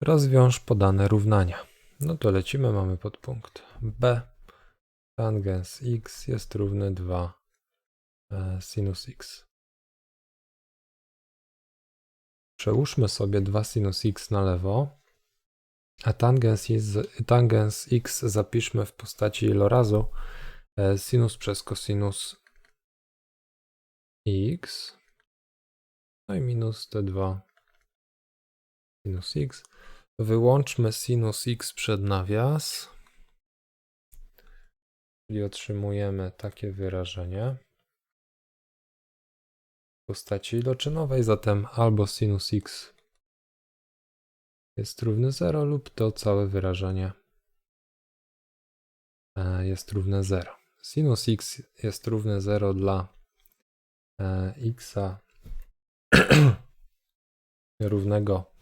Rozwiąż podane równania. No to lecimy, mamy podpunkt B. Tangens x jest równy 2 e, sinus x. Przełóżmy sobie 2 sinus x na lewo, a tangens, jest, tangens x zapiszmy w postaci ilorazu e, sinus przez cosinus x, no i minus te 2 sinus x. Wyłączmy sinus x przed nawias, czyli otrzymujemy takie wyrażenie w postaci iloczynowej, zatem albo sinus x jest równy 0 lub to całe wyrażenie e, jest równe 0. Sinus x jest równy 0 dla e, x równego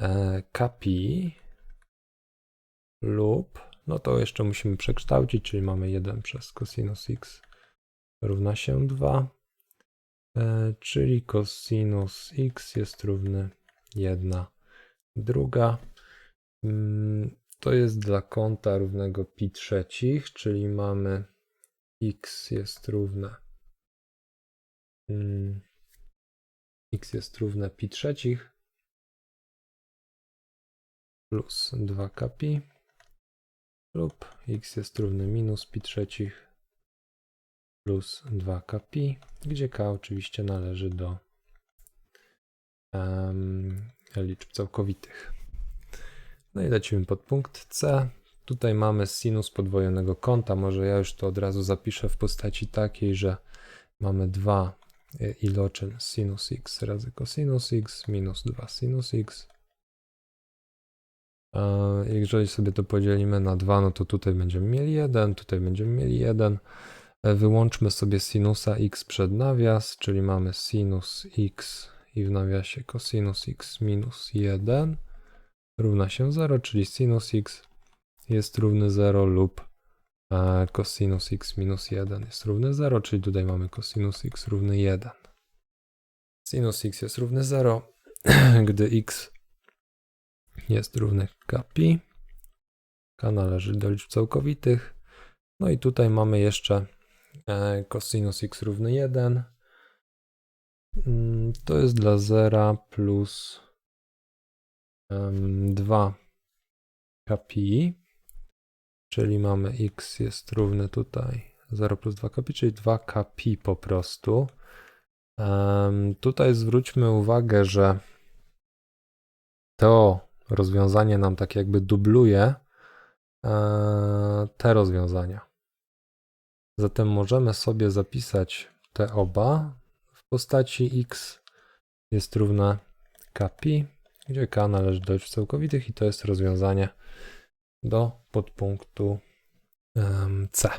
e, kpi lub, no to jeszcze musimy przekształcić, czyli mamy 1 przez cosinus x równa się 2, e, czyli cosinus x jest równy 1 druga. Mm, To jest dla kąta równego pi trzecich, czyli mamy x jest równe mm, x jest równe pi trzecich plus 2k pi lub x jest równy minus pi trzecich plus 2k pi, gdzie k oczywiście należy do em, liczb całkowitych. No i lecimy pod punkt C. Tutaj mamy sinus podwojonego kąta. Może ja już to od razu zapiszę w postaci takiej, że mamy 2 iloczyn sinus x razy cosinus x minus 2 sinus x. A Jeżeli sobie to podzielimy na 2, no to tutaj będziemy mieli 1, tutaj będziemy mieli 1. E, Wyłączmy sobie sinusa x przed nawias, czyli mamy sinus x i w nawiasie cosinus x minus 1 równa się 0, czyli sinus x jest równy 0 lub e, cosinus x minus 1 jest równy 0, czyli tutaj mamy cosinus x równy 1. Sinus x jest równy 0, gdy x jest równy kpi. K należy do liczb całkowitych. No i tutaj mamy jeszcze e, cosinus x równy 1. Mm, To jest dla 0 plus em, 2 kpi, czyli mamy x jest równy tutaj 0 plus 2 kpi, czyli 2 kpi po prostu. Tutaj zwróćmy uwagę, że to rozwiązanie nam tak jakby dubluje e, te rozwiązania. Zatem możemy sobie zapisać te oba w postaci x jest równa kpi, gdzie k należy do liczb całkowitych i to jest rozwiązanie do podpunktu C.